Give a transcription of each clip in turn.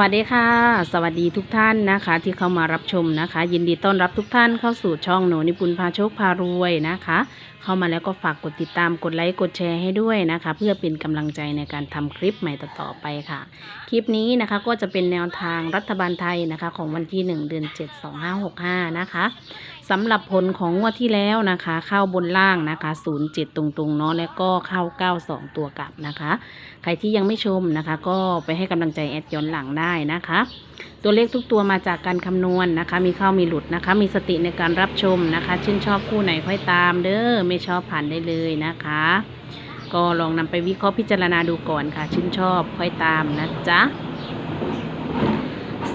วัสดีค่ะ สวัสดีทุกท่านนะคะ ที่เข้ามารับชมนะคะ ยินดีต้อนรับทุกท่านเข้าสู่ช่องหนูนิปุนพาโชคพารวยนะคะ เข้ามาแล้วก็ฝากกดติดตามกดไลค์กดแชร์ให้ด้วยนะคะ เพื่อเป็นกำลังใจในการทำคลิปใหม่ต่อๆไปค่ะ คลิปนี้นะคะก็จะเป็นแนวทางรัฐบาลไทยนะคะของวันที่ 1 เดือน 7 2565 นะคะสำหรับผลของงวดที่แล้วนะคะ เข้าบนล่างนะคะ 07 ตรงๆเนาะแล้วก็เข้า 92 ตัวกลับนะคะ ใครที่ยังไม่ชมนะคะ ก็ไปให้กำลังใจแอดย้อนหลังได้ได้นะคะ ตัวเลขทุกตัวมาจากการคำนวณนะคะ มีเข้ามีหลุดนะคะ มีสติในการรับชมนะคะ ชื่นชอบคู่ไหนค่อยตามเด้อไม่ชอบผ่านได้เลยนะคะ ก็ลองนำไปวิเคราะห์พิจารณาดูก่อนค่ะ ชื่นชอบค่อยตามนะจ๊ะ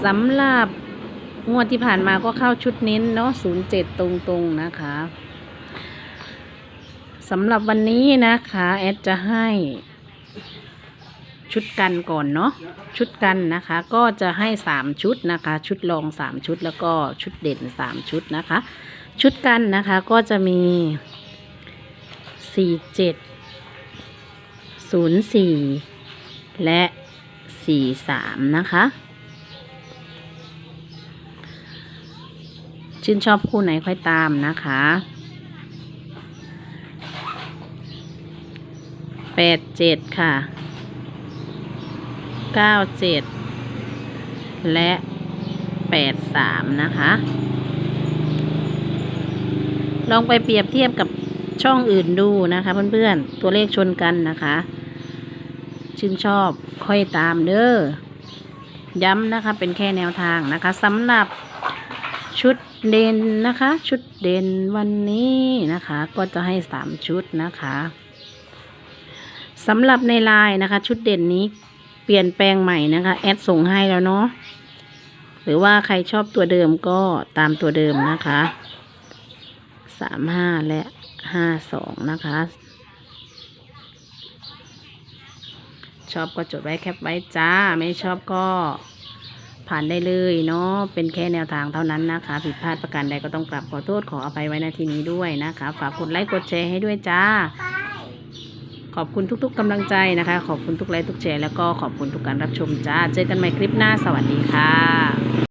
สำหรับงวดที่ผ่านมาก็เข้าชุดเน้นเนาะ07ตรงๆนะคะสำหรับวันนี้นะคะ แอดจะให้ ชุดกันก่อนเนาะชุดกันนะคะ ก็จะให้สามชุดนะคะ ชุดรองสามชุดแล้วก็ชุดเด่นสามชุดนะคะ ชุดกันนะคะก็จะมีสี่เจ็ดศูนย์สี่และสี่สามนะคะชื่นชอบคู่ไหนค่อยตามนะคะแปดเจ็ดค่ะ เก้าเจ็ดและแปดสามนะคะ ลองไปเปรียบเทียบกับช่องอื่นดูนะคะเพื่อนๆ ตัวเลขชนกันนะคะ ชื่นชอบค่อยตามเด้อ ย้ำนะคะเป็นแค่แนวทางนะคะสำหรับชุดเด่นนะคะ ชุดเด่นวันนี้นะคะ ก็จะให้สามชุดนะคะสำหรับในไลน์นะคะ ชุดเด่นนี้ เปลี่ยนแปลงใหม่นะคะ แอดส่งให้แล้วเนาะหรือว่าใครชอบตัวเดิมก็ตามตัวเดิมนะคะสามห้าและห้าสองนะคะ ชอบก็จดไว้แคปไว้จ้า ไม่ชอบก็ผ่านได้เลยเนาะเป็นแค่แนวทางเท่านั้นนะคะ ผิดพลาดประการใดก็ต้องกลับขอโทษขออภัยไว้ณที่นี้ด้วยนะคะ ฝากกดไลค์กดแชร์ให้ด้วยจ้า ขอบคุณทุก ๆกำลังใจนะคะ ขอบคุณทุกไลค์ทุกแชร์แล้วก็ขอบคุณทุกการรับชมจ้า เจอกันใหม่คลิปหน้าสวัสดีค่ะ